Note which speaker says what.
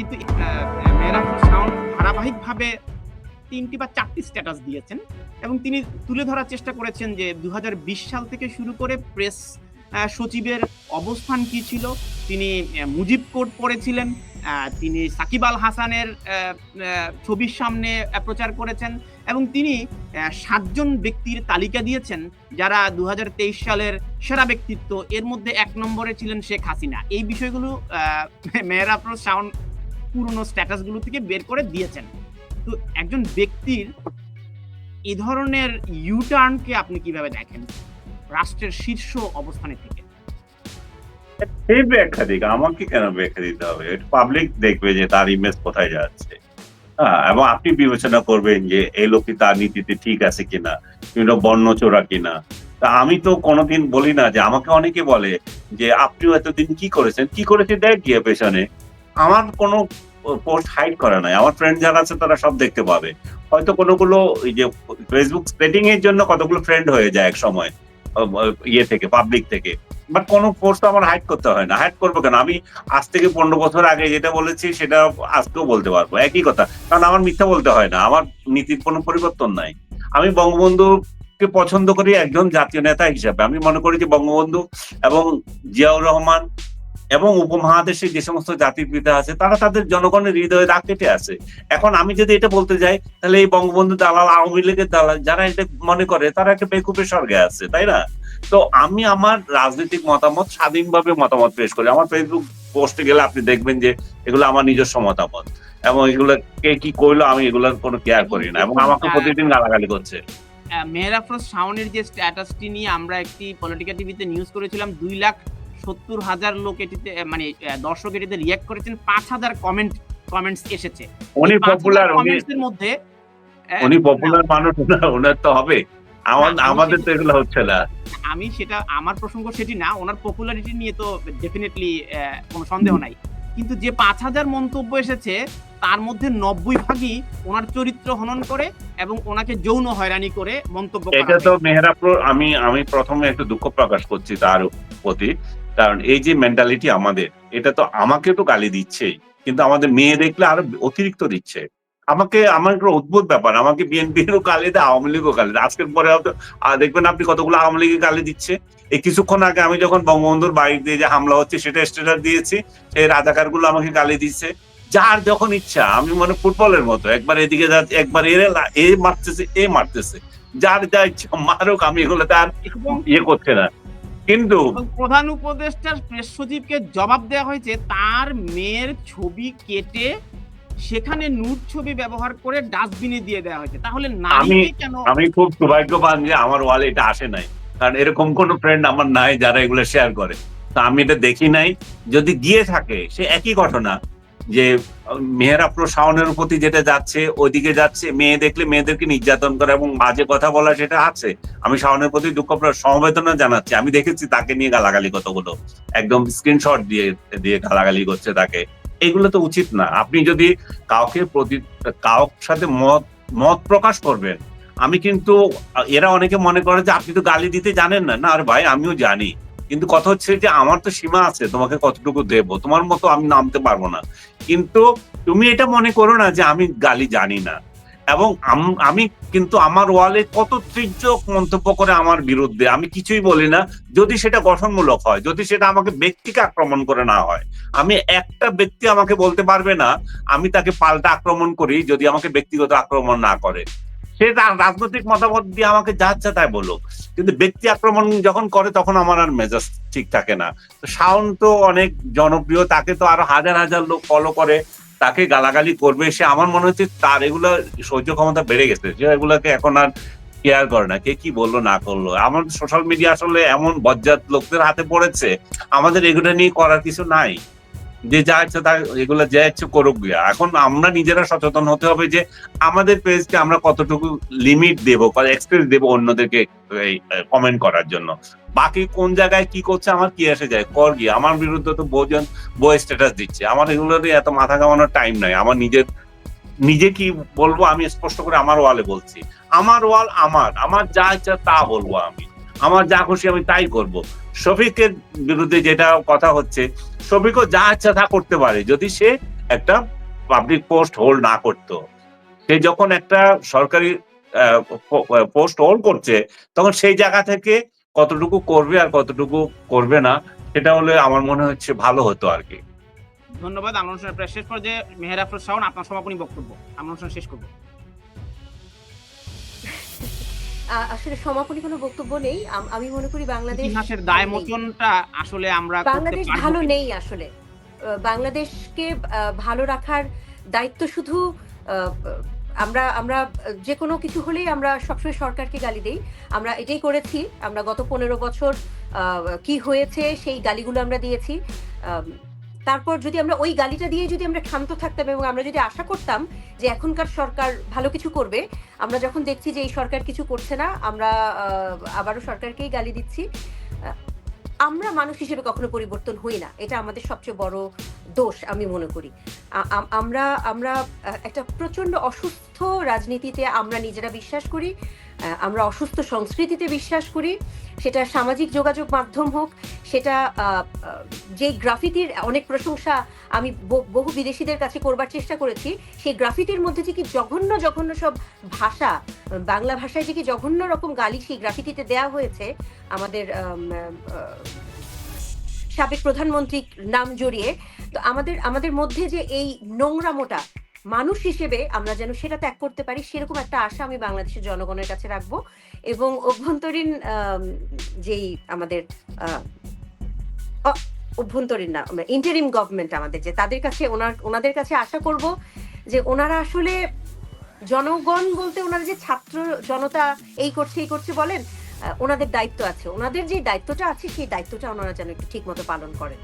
Speaker 1: কিন্তু মেহরাব সাউন্ড ধারাবাহিকভাবে তিনটি বা চারটি স্ট্যাটাস দিয়েছেন এবং তিনি তুলে ধরার চেষ্টা করেছেন যে দু হাজার বিশ সাল থেকে শুরু করে প্রেস সচিবের অবস্থান কি ছিল। তিনি মুজিব কোড পড়েছিলেন তিনি সাকিব আল হাসানের ছবির সামনে প্রচার করেছেন এবং তিনি সাতজন ব্যক্তির তালিকা দিয়েছেন যারা দু হাজার তেইশ সালের সেরা ব্যক্তিত্ব। এর মধ্যে এক নম্বরে ছিলেন শেখ হাসিনা। এই বিষয়গুলো আহ, মেহর আফরোজ শাওন পুরনো স্ট্যাটাসগুলো থেকে বের করে দিয়েছেন। তো একজন ব্যক্তির এই ধরনের ইউটার্নকে আপনি কীভাবে দেখেন? রাষ্ট্রের শীর্ষ অবস্থানে থেকে।
Speaker 2: সেই ব্যাখ্যা আমাকে কেন ব্যাখ্যা দিতে হবে? পাবলিক দেখবে যে তার ইমেজ কোথায় যাচ্ছে। হ্যাঁ এবং আপনি বিবেচনা করবেন যে এই লোকটি তার নীতিতে ঠিক আছে কিনা বিভিন্ন বর্ণচোরা কিনা। তা আমি তো কোনোদিন বলি না যে, আমাকে অনেকে বলে যে, আপনিও এতদিন কি করেছেন? কি করেছে দেখ গিয়ে পেছনে। আমার কোনো পোস্ট হাইড করা নাই। আমার ফ্রেন্ড যারা আছে তারা সব দেখতে পাবে। হয়তো কোনোগুলো ওই যে ফেসবুক স্প্রেডিং এর জন্য কতগুলো ফ্রেন্ড হয়ে যায় এক সময় ইয়ে থেকে পাবলিক থেকে। বাট কোনো পোস্ট আমার হাইড করতে হয় না। হাইড করব কেন? আমি আজ থেকে পনেরো বছর আগে যেটা বলেছি সেটা আজকেও বলতে পারব। একই কথা। কারণ আমার মিথ্যা বলতে হয় না। আমার নীতির কোনো পরিবর্তন নাই। আমি বঙ্গবন্ধুকে পছন্দ করি একজন জাতীয় নেতা হিসাবে। আমি মনে করি যে বঙ্গবন্ধু এবং জিয়াউর রহমান এবং উপমহাদেশে যে সমস্ত জাতির পিতা আছে তারা তাদের জনগণের হৃদয়ে দাগ কেটে আছে এখন আমি যদি এটা বলতে যাই তাহলে এই বঙ্গবন্ধু দালাল আওয়ামী লীগের দালাল যারা এটা মনে করে তারা একটা বেকুপের স্বর্গে আছে তাই না? তো আমি আমার রাজনৈতিক মতামত স্বাধীনভাবে মতামত পেশ করি। আমার ফেসবুক পোস্টে গেলে আপনি দেখবেন যে এগুলো আমার নিজস্ব মতামত এবং এগুলো কে কি করল আমি এগুলোর কোনো কেয়ার করি না এবং আমাকে প্রতিদিন গালাগালি করছে।
Speaker 1: আহ, আফরোজ শাওনের যে স্ট্যাটাসটি নিয়ে আমরা একটি পলিটিক্যাল টিভিতে নিউজ করেছিলাম দুই লাখ সত্তর হাজার লোক এটিতে মানে দর্শক এটিতে রিয়াক্ট করেছেন। পাঁচ হাজার কমেন্ট কমেন্টস এসেছে।
Speaker 2: উনি পপুলার
Speaker 1: এর মধ্যে
Speaker 2: উনি পপুলার মানুষ না ওনার তো হবে। আমাদের তো এগুলো হচ্ছে না।
Speaker 1: আমি সেটা আমার প্রসঙ্গ সেটি না ওনার পপুলারিটি নিয়ে তো ডেফিনেটলি কোনো সন্দেহ নাই। কিন্তু যে পাঁচ হাজার মন্তব্য এসেছে তার মধ্যে নব্বই ভাগই ওনার চরিত্র হনন করে এবং ওনাকে যৌন হয়রানি করে মন্তব্য
Speaker 2: এটা তো মেহরাপুর আমি আমি প্রথমে একটু দুঃখ প্রকাশ করছি তার প্রতি। কারণ এই যে মেন্টালিটি আমাদের এটা তো আমাকে তো গালি দিচ্ছেই কিন্তু আমাদের মেয়ে দেখলে আরও অতিরিক্ত দিচ্ছে। আমাকে আমার একটা অদ্ভুত ব্যাপার আমাকে বিএনপিরও গালি দেয় আওয়ামী লীগও গালি দেয়। আজকের পরে হয়তো দেখবেন আপনি কতগুলো আওয়ামী লীগের গালি দিচ্ছে। এই কিছুক্ষণ আগে আমি যখন বঙ্গবন্ধুর বাড়ি দিয়ে যে হামলা হচ্ছে সেটা স্টেটাস দিয়েছি সেই রাজাকারগুলো আমাকে গালি দিচ্ছে। যার যখন ইচ্ছা আমি মনে ফুটবলের মতো একবার এদিকে যাচ্ছে একবার এর এ মারতেছে এ মারতেছে। যার যা ইচ্ছা মারুক আমি এগুলো তার ইয়ে করছে না। কিন্তু
Speaker 1: প্রধান উপদেষ্টার প্রেস সচিবকে জবাব দেওয়া হয়েছে তার মেয়ের ছবি কেটে সেখানে নুট ছবি ব্যবহার করে ডাস্টবিনে দিয়ে দেওয়া হয়েছে। তাহলে আমি কেন
Speaker 2: আমি খুব সৌভাগ্যবান যে আমার ওয়ালে এটা আসে নাই। কারণ এরকম কোনো ফ্রেন্ড আমার নাই যারা এগুলো শেয়ার করে। তা আমি এটা দেখি নাই। যদি গিয়ে থাকে সে একই ঘটনা। যে মেয়েরা আফরো শাওনের প্রতি যেটা যাচ্ছে, ওইদিকে যাচ্ছে, মেয়ে দেখলে মেয়েদেরকে নির্যাতন করা এবং বাজে কথা বলা সেটা আছে, আমি শাওনের প্রতি দুঃখ প্র- সমবেদনা জানাচ্ছি। আমি দেখেছি তাকে নিয়ে গালাগালি কতগুলো। একদম স্ক্রিনশট দিয়ে দিয়ে গালাগালি করছে তাকে। এগুলো তো উচিত না। আপনি যদি কাউকে প্রতি, কাউর সাথে মত মত প্রকাশ করবেন, আমি কিন্তু এরা অনেকে মনে করে যে, আপনি তো গালি দিতে জানেন না। না, আর ভাই, আমিও জানি। কিন্তু কথা হচ্ছে যে আমার তো সীমা আছে, তোমাকে কতটুকু দেব? তোমার মতো আমি নামতে পারব না। কিন্তু তুমি এটা মনে করো না যে আমি গালি জানি না। এবং আম- কিন্তু আমার ওয়ালে কত তীর্যক মন্তব্য করে আমার বিরুদ্ধে, আমি কিছুই বলি না। যদি সেটা গঠনমূলক হয়, যদি সেটা আমাকে ব্যক্তিকে আক্রমণ করে না হয়, আমি একটা ব্যক্তি আমাকে বলতে পারবে না, আমি তাকে পাল্টা আক্রমণ করি যদি আমাকে ব্যক্তিগত আক্রমণ না করে। সে তার রাজনৈতিক মতামত দিয়ে আমাকে যা তাই বলুক। কিন্তু ব্যক্তি আক্রমণ যখন করে, তখন আমার আর মেজাজ ঠিক থাকে না। তো শাওন তো অনেক জনপ্রিয়, তাকে তো আরও হাজার হাজার লোক ফলো করে, তাকে গালাগালি করবে। সে আমার মনে হচ্ছে তার এগুলো সহ্য ক্ষমতা বেড়ে গেছে। সে এগুলোকে এখন আর কেয়ার করে না। কে কি বলল, না করল। আমার সোশ্যাল মিডিয়া আসলে এমন বজ্জাত লোকদের হাতে পড়েছে। আমাদের এগুলো নিয়ে করার কিছু নাই। যে যা ইচ্ছা তা এগুলো যা ইচ্ছে করুক এখন আমরা নিজেরা সচেতন হতে হবে যে আমাদের পেজকে আমরা কতটুকু লিমিট দেবো এক্সপ্রেস দেবো অন্যদেরকে কমেন্ট করার জন্য। বাকি কোন জায়গায় কি করছে আমার কি এসে যায়? কর গিয়ে। আমার বিরুদ্ধে তো বহুজন বই স্ট্যাটাস দিচ্ছে। আমার এগুলো নিয়ে এত মাথা কামানোর টাইম নাই। আমার নিজের, নিজে কি বলব আমি স্পষ্ট করে আমার ওয়ালে বলছি। আমার ওয়াল আমার আমার যা ইচ্ছা তা বলব আমি। আমার যা খুশি আমি তাই করব। শফিকের বিরুদ্ধে যেটা কথা হচ্ছে, শফিকও যা ইচ্ছা তা করতে পারে, যদি সে একটা পাবলিক পোস্ট হোল্ড না করতো। সে যখন একটা সরকারি পোস্ট হোল্ড করছে, তখন সেই জায়গা থেকে কতটুকু করবে আর কতটুকু করবে না, সেটা হলে আমার মনে হচ্ছে ভালো হতো আর কি।
Speaker 1: ধন্যবাদ আমরা অনুষ্ঠানের প্রায় শেষ পর্যায়ে মেহের আফরোজ শাওন আপনার সমাপনী বক্তব্য। আমরা অনুষ্ঠান শেষ করব।
Speaker 3: আসলে সমাপনী কোনো বক্তব্য নেই। আমি মনে করি বাংলাদেশ
Speaker 1: ইতিহাসের
Speaker 3: ভালো
Speaker 1: দায় মোচনটা আসলে আমরা
Speaker 3: বাংলাদেশ ভালো নেই আসলে। আহ, বাংলাদেশকে আহ, ভালো রাখার দায়িত্ব শুধু আহ, আমরা আমরা যে কোনো কিছু হলেই আমরা সবসময় সরকারকে গালি দেই। আমরা এটাই করেছি। আমরা গত পনেরো বছর আহ, কি হয়েছে সেই গালিগুলো আমরা দিয়েছি। আম, তারপর যদি আমরা ওই গালিটা দিয়ে যদি আমরা ক্ষান্ত থাকতাম এবং আমরা যদি আশা করতাম যে এখনকার সরকার ভালো কিছু করবে, আমরা যখন দেখছি যে এই সরকার কিছু করছে না, আমরা আবারও সরকারকেই গালি দিচ্ছি আমরা মানুষ হিসেবে কখনো পরিবর্তন হই না। এটা আমাদের সবচেয়ে বড় দোষ, আমি মনে করি। আমরা আমরা একটা প্রচণ্ড অসুস্থ রাজনীতিতে আমরা নিজেরা বিশ্বাস করি। আমরা অসুস্থ সংস্কৃতিতে বিশ্বাস করি। সেটা সামাজিক যোগাযোগ মাধ্যম হোক, সেটা যে গ্রাফিতির অনেক প্রশংসা আমি বহু বিদেশিদের কাছে করবার চেষ্টা করেছি, সেই গ্রাফিতির মধ্যে যে কি জঘন্য জঘন্য সব ভাষা, বাংলা ভাষায় যে কি জঘন্য রকম গালি সেই গ্রাফিতিতে দেয়া হয়েছে। আমাদের সাবেক প্রধানমন্ত্রীর নাম জড়িয়ে। তো আমাদের আমাদের মধ্যে যে এই নোংরামোটা মানুষ হিসেবে আমরা যেন সেটা ত্যাগ করতে পারি, সেরকম একটা আশা আমি বাংলাদেশের জনগণের কাছে রাখব। এবং অভ্যন্তরীণ যেই আমাদের অভ্যন্তরীণ না, আমরা ইন্টারিম গভর্নমেন্ট আমাদের, যে তাদের কাছে ওনার, ওনাদের কাছে আশা করব যে ওনারা আসলে জনগণ বলতে ওনারা যে ছাত্র জনতা এই করছে এই করছে বলেন ওনাদের দায়িত্ব আছে। ওনাদের যে দায়িত্বটা আছে, সেই দায়িত্বটা ওনারা যেন একটু ঠিক মতো পালন করেন।